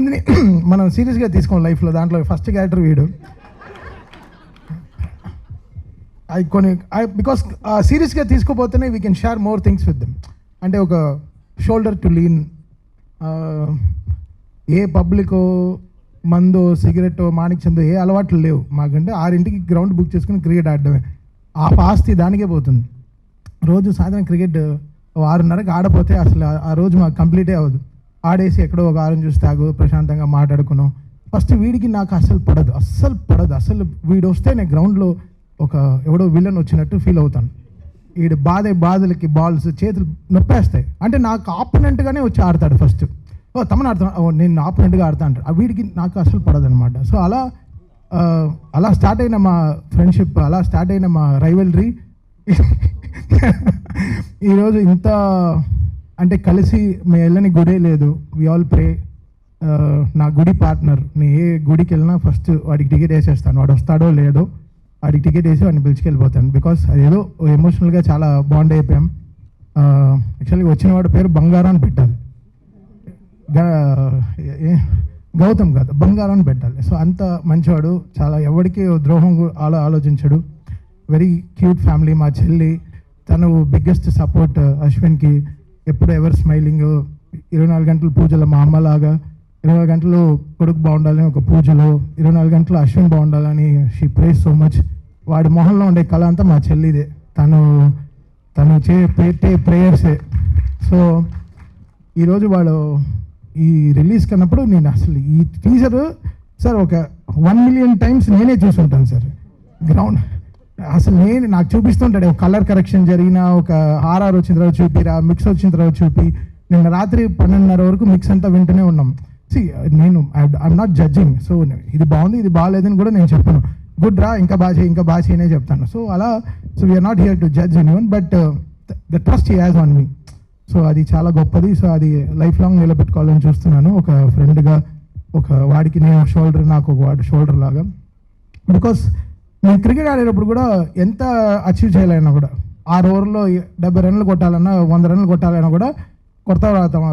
మనం సీరియస్గా తీసుకోం లైఫ్లో దాంట్లో ఫస్ట్ క్యారెక్టర్ వీడు. ఐ కొన్ని బికాస్ సీరియస్గా తీసుకోపోతేనే we can share more things with them అంటే ఒక షోల్డర్ టు లీన్ ఏ పబ్లికో మందో సిగరెట్టో మాణిక్యందో ఏ అలవాట్లు లేవు. మాకంటే ఆరింటికి గ్రౌండ్ బుక్ చేసుకుని క్రికెట్ ఆడడమే. ఆ ఆస్తి దానికే పోతుంది. రోజు సాయంత్రం క్రికెట్ ఆరున్నరకి ఆడపోతే అసలు ఆ- ఆ రోజు మాకు కంప్లీటే అవ్వదు. ఆడేసి ఎక్కడో ఒక ఆరం చూసి తాగు ప్రశాంతంగా మాట్లాడుకున్నాం. ఫస్ట్ వీడికి నాకు అస్సలు పడదు అస్సలు పడదు. అసలు వీడు వస్తే నేను గ్రౌండ్లో ఒక ఎవడో విలన్ వచ్చినట్టు ఫీల్ అవుతాను. వీడు బాధ బాధలకి బాల్స్ చేతులు నొప్పేస్తాయి. అంటే నాకు ఆపోనెంట్గానే వచ్చి ఆడతాడు ఫస్ట్. ఓ తమను ఆడతా ఓ నేను ఆపోనెంట్గా ఆడతా అంటాడు. ఆ వీడికి నాకు అసలు పడదనమాట సో అలా అలా స్టార్ట్ అయిన మా ఫ్రెండ్షిప్ అలా స్టార్ట్ అయిన మా రైవలరీ. ఈరోజు ఇంత అంటే కలిసి మేము వెళ్ళని గుడే లేదు. వి ఆల్ ప్రే నా గుడి పార్ట్నర్ నేను ఏ గుడికి వెళ్ళినా ఫస్ట్ వాడికి టికెట్ వేసేస్తాను. వాడు వస్తాడో లేదో వాడికి టికెట్ వేసి వాడిని పిలుచుకెళ్ళిపోతాను. బికాస్ అదేదో ఎమోషనల్గా చాలా బాండ్ అయిపోయాం. యాక్చువల్గా వచ్చిన వాడి పేరు బంగారం అని పెట్టాలి. ఏ- గౌతమ్ కాదు బంగారం అని పెట్టాలి. సో అంత మంచివాడు చాలా ఎవరికి ద్రోహం అలా ఆలో వెరీ క్యూట్ ఫ్యామిలీ మా చెల్లి. తను బిగ్గెస్ట్ సపోర్ట్ అశ్విన్కి. ఎప్పుడు ఎవర్ స్మైలింగ్ ఇరవై నాలుగు గంటలు పూజలు మా అమ్మలాగా ఇరవై నాలుగు గంటలు కొడుకు బాగుండాలని ఒక పూజలో ఇరవై నాలుగు గంటలు అశ్విన్ బాగుండాలని షీ ప్రేస్ సో మచ్ వాడి మొహంలో ఉండే కళ అంతా మా చెల్లిదే. తను తను చే పెట్టే ప్రేయర్సే సో ఈరోజు వాడు ఈ రిలీజ్ కన్నప్పుడు నేను అసలు ఈ టీజర్ సార్ ఒక వన్ మిలియన్ టైమ్స్ నేనే చూసుంటాను సార్ గ్రౌండ్ అసలు నేను నాకు చూపిస్తుంటాడు ఒక కలర్ కరెక్షన్ జరిగిన ఒక ఆర్ఆర్ వచ్చిన తర్వాత చూపిరా మిక్స్ వచ్చిన తర్వాత చూపి నిన్న రాత్రి పన్నెండున్నర వరకు మిక్స్ అంతా వింటూనే ఉన్నాం. సి నేను ఐఎమ్ నాట్ జడ్జింగ్ సో ఇది బాగుంది ఇది బాగాలేదని కూడా నేను చెప్పను. గుడ్ రా ఇంకా బాగా చేయి ఇంకా బాగా చేయనే చెప్తాను. సో అలా so we're not here to judge anyone but the trust he has on me so అది చాలా గొప్పది. సో అది లైఫ్ లాంగ్ నిలబెట్టుకోవాలని చూస్తున్నాను. ఒక ఫ్రెండ్గా ఒక వాడికి నేను షోల్డర్ నాకు ఒక వాడి షోల్డర్ లాగా. బికాస్ నేను క్రికెట్ ఆడేటప్పుడు కూడా ఎంత అచీవ్ చేయాలన్నా కూడా. ఆరు ఓవర్లో డెబ్బై రన్లు కొట్టాలన్నా వంద రన్లు కొట్టాలన్నా కూడా కొడతావు తమ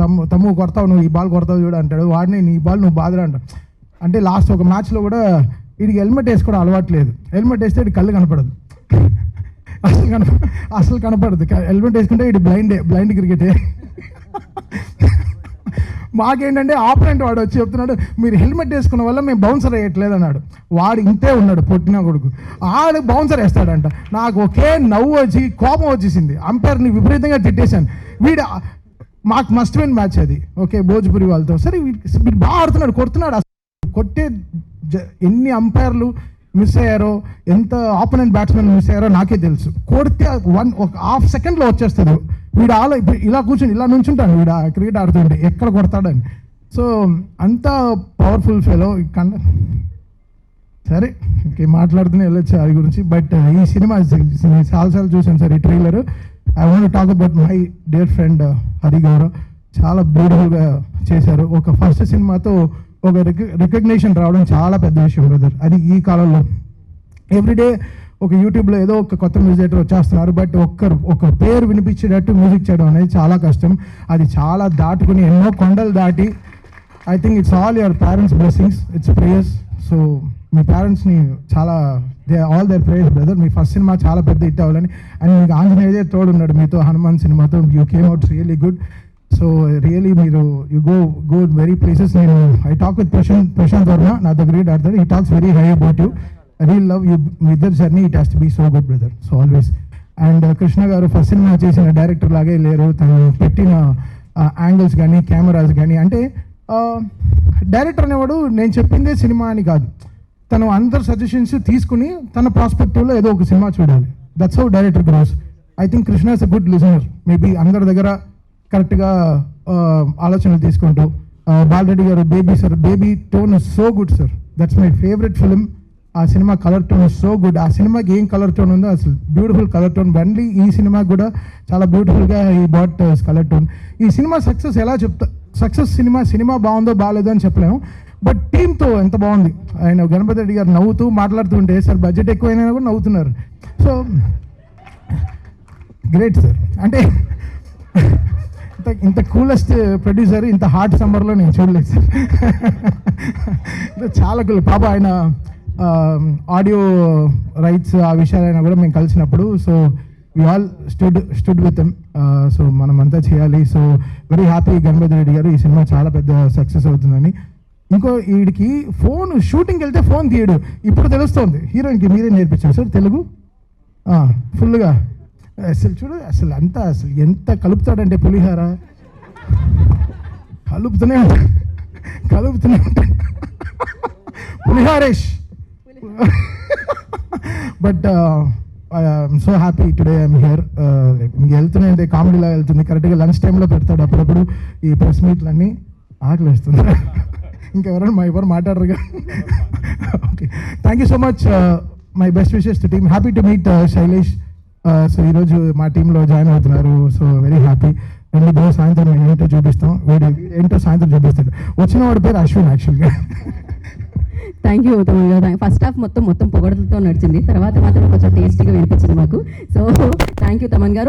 తమ్ము తమ్ము కొడతావు నువ్వు ఈ బాల్ కొడతావు చూడు అంటాడు. వాడిని నీ బాల్ నువ్వు బాధలు అంటావు అంటే లాస్ట్ ఒక మ్యాచ్లో కూడా వీడికి హెల్మెట్ వేసుకోవడం అలవాటు లేదు. హెల్మెట్ వేస్తే వీడి కళ్ళు కనపడదు. అసలు కనప అసలు కనపడదు. హెల్మెట్ వేసుకుంటే వీడి బ్లైండ్ బ్లైండ్ క్రికెటే మాకేంటంటే ఆపరెంట్ వాడు వచ్చి చెప్తున్నాడు మీరు హెల్మెట్ వేసుకున్న వల్ల మేము బౌన్సర్ వేయట్లేదు అన్నాడు వాడు ఇంతే ఉన్నాడు పొట్టిన కొడుకు. ఆడు బౌన్సర్ వేస్తాడంట. నాకు ఒకే నవ్వు వచ్చి కోపం వచ్చేసింది. అంపైర్ని విపరీతంగా తిట్టేశాను. వీడు మాకు మస్ట్ విన్ మ్యాచ్ అది. ఓకే భోజ్పురి వాళ్ళతో. సరే వీడు బాగా ఆడుతున్నాడు కొడుతున్నాడు అసలు. కొట్టే జ- ఎన్ని అంపైర్లు మిస్ అయ్యారో ఎంత ఆపోనెంట్ బ్యాట్స్మెన్ మిస్ అయ్యారో నాకే తెలుసు. కొడితే వన్ ఒక హాఫ్ సెకండ్లో వచ్చేస్తుంది వీడు ఆలో ఇప్పుడు ఇలా కూర్చొని ఇలా నుంచుంటాడు వీడు క్రికెట్ ఆడుతుంటే ఎక్కడ కొడతాడని. సో అంత పవర్ఫుల్ ఫెలో కన్నా సరే ఇంకే మాట్లాడుతూనే వెళ్ళొచ్చు అది గురించి. బట్ ఈ సినిమా చాలాసార్లు చూసాను సార్ ఈ trailer. I want talk about my dear friend Hari Gaurav చాలా బ్యూటిఫుల్గా చేశారు. ఒక ఫస్ట్ సినిమాతో ఒక రికగ్నేషన్ రావడం చాలా పెద్ద విషయం బ్రదర్ అది ఈ కాలంలో. ఎవ్రీడే ఒక యూట్యూబ్లో ఏదో ఒక కొత్త మ్యూజిక్ వచ్చేస్తున్నారు బట్ ఒక్కరు ఒక పేరు వినిపించేటట్టు మ్యూజిక్ చేయడం అనేది చాలా కష్టం. అది చాలా దాటుకుని ఎన్నో కొండలు దాటి I think it's all your parents blessings it's prayers so మీ పేరెంట్స్ని చాలా they all their prayers brother me first cinema చాలా పెద్ద హిట్ అవ్వాలని. అండ్ మీకు ఆంజనేయదే తోడున్నాడు మీతో హనుమాన్ సినిమాతో you came out really good so really మీరు you go go very places నేను I talk with Prashanth Prashanth Varma నాతో గ్రేట్ ఆడతాడు ఈ talks very high about you real love you మీ ఇద్దరు journey it has to be so good brother so always and Krishna garu first cinema చేసిన director లాగే లేరు. తను పెట్టిన angles కానీ కెమెరాస్ కానీ అంటే డైరెక్టర్ అనేవాడు నేను చెప్పిందే సినిమా అని కాదు. తను అందరు సజెషన్స్ తీసుకుని తన ప్రాస్పెక్టివ్లో ఏదో ఒక సినిమా చూడాలి. That's how director grows I think Krishna is a good listener maybe అందరి దగ్గర కరెక్ట్గా ఆలోచనలు తీసుకుంటూ Balareddy garu baby sir baby tone is so good sir that's my favourite film ఆ cinema colour tone is so good ఆ సినిమాకి ఏం colour tone ఉందో అసలు బ్యూటిఫుల్ కలర్ టోన్. బండి ఈ సినిమా కూడా చాలా బ్యూటిఫుల్గా ఈ బాట్ uh, కలర్ టోన్. ఈ సినిమా సక్సెస్ ఎలా చెప్తా సక్సెస్ సినిమా సినిమా బాగుందో బాగాలేదో అని చెప్పలేము. బట్ టీంతో ఎంత బాగుంది? ఆయన గణపతి రెడ్డి గారు నవ్వుతూ మాట్లాడుతుంటే సార్ బడ్జెట్ ఎక్కువైనా కూడా నవ్వుతున్నారు. సో గ్రేట్ సార్ అంటే ఇంత ఇంత కూలెస్ట్ ప్రొడ్యూసర్ ఇంత హార్ట్ సమ్మర్లో నేను చూడలేదు సార్ చాలా కూల్ పాప ఆయన Um, ఆడియో రైట్స్ ఆ విషయాలైనా కూడా మేము కలిసినప్పుడు so we all stood stood with so మనం అంతా చేయాలి. So very happy Ganapathi Reddy garu ఈ సినిమా చాలా పెద్ద సక్సెస్ అవుతుందని. ఇంకో వీడికి ఫోన్ షూటింగ్కి వెళ్తే ఫోన్ తీయడు. ఇప్పుడు తెలుస్తోంది. హీరోయిన్కి మీరే నేర్పించారు? సార్ తెలుగు? ఫుల్గా అసలు చూడు అసలు అంతా అసలు ఎంత కలుపుతాడంటే పులిహార? కలుపుతూనే కలుపుతూనే ఉంటాడు. పులిహారేష్! But so happy today I'm here ఇంక వెళ్తున్నాయి కామెడీలా వెళ్తుంది. కరెక్ట్గా లంచ్ టైంలో పెడతాడు అప్పుడప్పుడు ఈ ప్రెస్ మీట్లన్నీ ఆకలి వేస్తుంది ఇంకెవరైనా మా ఎవరు మాట్లాడరుగా okay thank you so much my best wishes to team happy to meet Shailesh so ఈరోజు మా టీంలో జాయిన్ అవుతున్నారు. సో వెరీ హ్యాపీ రెండు ఇదో సాయంత్రం ఏంటో చూపిస్తాం. వీడు ఏంటో సాయంత్రం చూపిస్తాడు. వచ్చిన వాడి పేరు అశ్విన్ యాక్చువల్గా thank you Thaman first half మొత్తం మొత్తం పొగడలతో నడిచింది. తర్వాత మాత్రం కొంచెం టేస్టీగా వినిపించింది మాకు. సో థ్యాంక్ యూ తమన్ గారు.